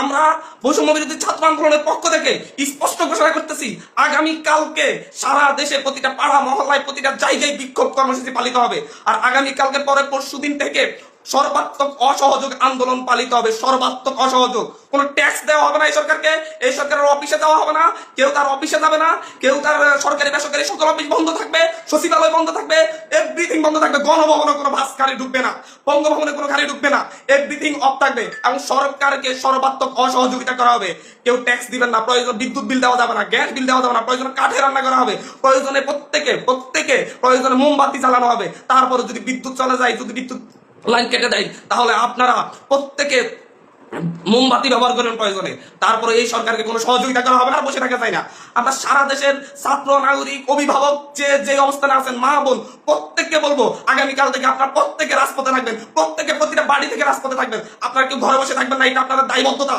আমরা বৈষম্য বিরোধী ছাত্র আন্দোলনের পক্ষ থেকে স্পষ্ট ঘোষণা করতেছি, আগামী কালকে সারা দেশে প্রতিটা পাড়া, মহল্লায় প্রতিটা জায়গায় বিক্ষোভ কর্মসূচি পালিত হবে। আর আগামী কালকে পরে পরশু দিন থেকে সর্বাত্মক অসহযোগ আন্দোলন পালিত হবে, সর্বাত্মক অসহযোগ। কোনো ট্যাক্স দেওয়া হবে না এই সরকারকে, এই সরকারের অফিসে দেওয়া হবে না, কেউ তার অফিসে যাবে না, কেউ তার সরকারি বেসরকারি সকল অফিস বন্ধ থাকবে, সচিবালয় বন্ধ থাকবে বন্ধ থাকবে গণভবনে কোনো বাস গাড়ি ঢুকবে না, বঙ্গভবনে কোনো গাড়ি ঢুকবে না এভরিথিং অফ থাকবে এবং সরকারকে সর্বাত্মক অসহযোগিতা করা হবে। কেউ ট্যাক্স দিবেন না, প্রয়োজন বিদ্যুৎ বিল দেওয়া যাবে না গ্যাস বিল দেওয়া যাবে না, প্রয়োজন কাঠে রান্না করা হবে, প্রয়োজনে প্রত্যেকে প্রত্যেকে প্রয়োজনে মোমবাতি চালানো হবে। তারপরে যদি বিদ্যুৎ চলে যায়, যদি বিদ্যুৎ লাইন কেটে দেয়, তাহলে আপনারা প্রত্যেকে মোমবাতি ব্যবহার করেন প্রয়োজনে। তারপরে এই সরকারকে কোনো সহযোগিতা করা হবে না বসে থাকা যায় না। আমরা সারা দেশের ছাত্র, নাগরিক, অভিভাবক যে যে অবস্থানে আছেন, মা, বোন, প্রত্যেককে বলব, আগামীকাল থেকে আপনার প্রত্যেকে রাজপথে থাকবেন, প্রত্যেকে প্রতিটা বাড়ি থেকে রাজপথে থাকবেন। আপনারা কেউ ঘরে বসে থাকবেন না, এটা আপনাদের দায়বদ্ধতা।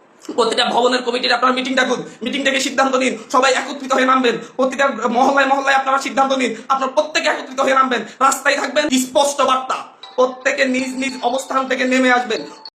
প্রতিটা ভবনের কমিটির আপনারা মিটিং ডাকুন। মিটিং থেকে সিদ্ধান্ত নিন। সবাই একত্রিত হয়ে নামবেন। প্রতিটা মহল্লায় মহল্লায় আপনারা সিদ্ধান্ত নিন। আপনার প্রত্যেকে একত্রিত হয়ে নামবেন। রাস্তায় থাকবেন। স্পষ্ট বার্তা। প্রত্যেকে নিজ নিজ অবস্থান থেকে নেমে আসবেন।